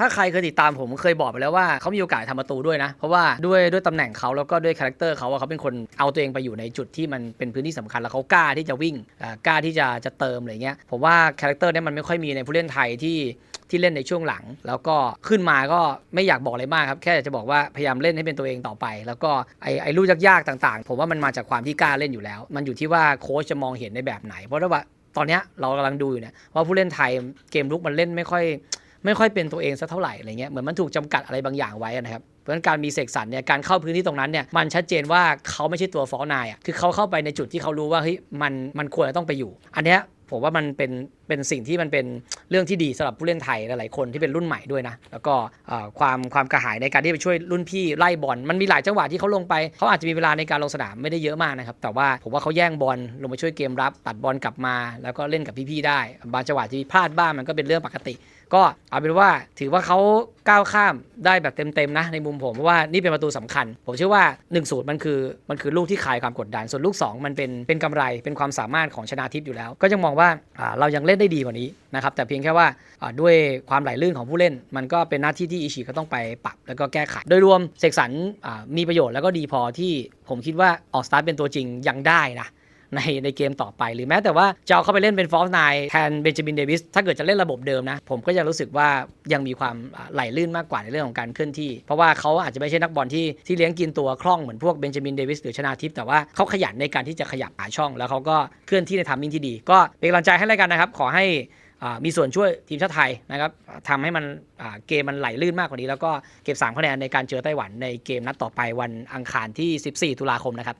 ถ้าใครเคยติดตามผมเคยบอกไปแล้วว่าเขามีโอกาสทำประตูด้วยนะ เพราะว่าด้วยด้วยตำแหน่งเขาแล้วก็ด้วยคาแรคเตอร์เขาอะเขาเป็นคนเอาตัวเองไปอยู่ในจุดที่มันเป็นพื้นที่สำคัญแล้วเขากล้าที่จะวิ่งกล้าที่จะจะเติมอะไรเงี้ยผมว่าคาแรคเตอร์นี้มันไม่ค่อยมีในผู้เล่นไทยที่ที่เล่นในช่วงหลัง แล้วก็ขึ้นมาก็ไม่อยากบอกอะไรมากครับ แค่จะบอกว่าพยายามเล่นให้เป็นตัวเองต่อไป แล้วก็ไอ้ไอ้ลูกยากๆต่างๆ ผมว่ามันมาจากความที่กล้าเล่นอยู่แล้ว มันอยู่ที่ว่าโค้ชจะมองเห็นในแบบไหน เพราะว่าตอนนี้เรากำลังดูอยู่เนี่ยว่าผู้เล่นไทยเกมลุกมันเล่นไม่ค่อย ไม่ค่อยเป็นตัวเองสักเท่าไหร่อะไรเงี้ยเหมือนมันถูกจำกัดอะไรบางอย่างไว้นะครับเพราะฉะนั้นการมีเสกสรรเนี่ยการเข้าพื้นที่ตรงนั้นเนี่ยมันชัดเจนว่าเขาไม่ใช่ตัวฟอลนายอะคือเขาเข้าไปในจุดที่เขารู้ว่าเฮ้ยมันมันควรจะต้องไปอยู่ อันเนี้ยผมว่ามันเป็นเป็นสิ่งที่มันเป็น เรื่องที่ดีสำหรับผู้เล่นไทยหลายๆคนที่เป็นรุ่นใหม่ด้วยนะ แล้วก็ความความกระหายในการที่ไปช่วยรุ่นพี่ไล่บอลมันมีหลายจังหวะที่เขาลงไปเขาอาจจะมีเวลาในการลงสนามไม่ได้เยอะมากนะครับแต่ว่าผมว่าเขาแย่งบอลลงมาช่วยเกมรับ ตัดบอลกลับมา แล้วก็เล่นกับพี่ๆได้ บางจังหวะที่พลาดบ้างมันก็เป็นเรื่องปกติ ก็เอาเป็นว่าถือว่าเขาก้าวข้ามได้แบบเต็มๆนะในมุมผมเพราะว่านี่เป็นประตูสำคัญ ผมเชื่อว่า1นศูนย์มันคือมันคือลูกที่คลายความกดดัน ส่วนลูก 2 มันเป็นเป็นกำไรเป็นความสามารถของชนาทิพย์อยู่แล้ว ก็ยังมองว่าอ่าเรายังเล่นได้ดีกว่านี้นะครับแต่เพียงแค่ว่าด้วยความไหลลื่นของผู้เล่น มันก็เป็นหน้าที่ที่อิชิก็ต้องไปปรับแล้วก็แก้ไข โดยรวมเสกสรรมีประโยชน์แล้วก็ดีพอที่ผมคิดว่าออกสตาร์ทเป็นตัวจริงยังได้นะในในเกมต่อไปหรือแม้แต่ว่าจะเอาเข้าไปเล่นเป็นฟอสไนแทนเบนจามินเดวิสถ้าเกิดจะเล่นระบบเดิมนะ ผมก็ยังรู้สึกว่ายังมีความไหลลื่นมากกว่าในเรื่องของการเคลื่อนที่ เพราะว่าเขาอาจจะไม่ใช่นักบอลที่ที่เลี้ยงกินตัวคล่องเหมือนพวกเบนจามินเดวิสหรือชนาทิพย์แต่ว่าเขาขยันในการที่จะขยับหาช่อง แล้วเขาก็เคลื่อนที่ในทามมิ่งที่ดี ก็เป็นกำลังใจให้แล้วกันนะครับ ขอให้ มีส่วนช่วยทีมชาติไทยนะครับทำให้มันเกมมันไหลลื่นมากกว่านี้ แล้วก็เก็บ3คะแนนในการเจอไต้หวันในเกมนัดต่อไปวันอังคารที่ 14 ตุลาคมนะครับ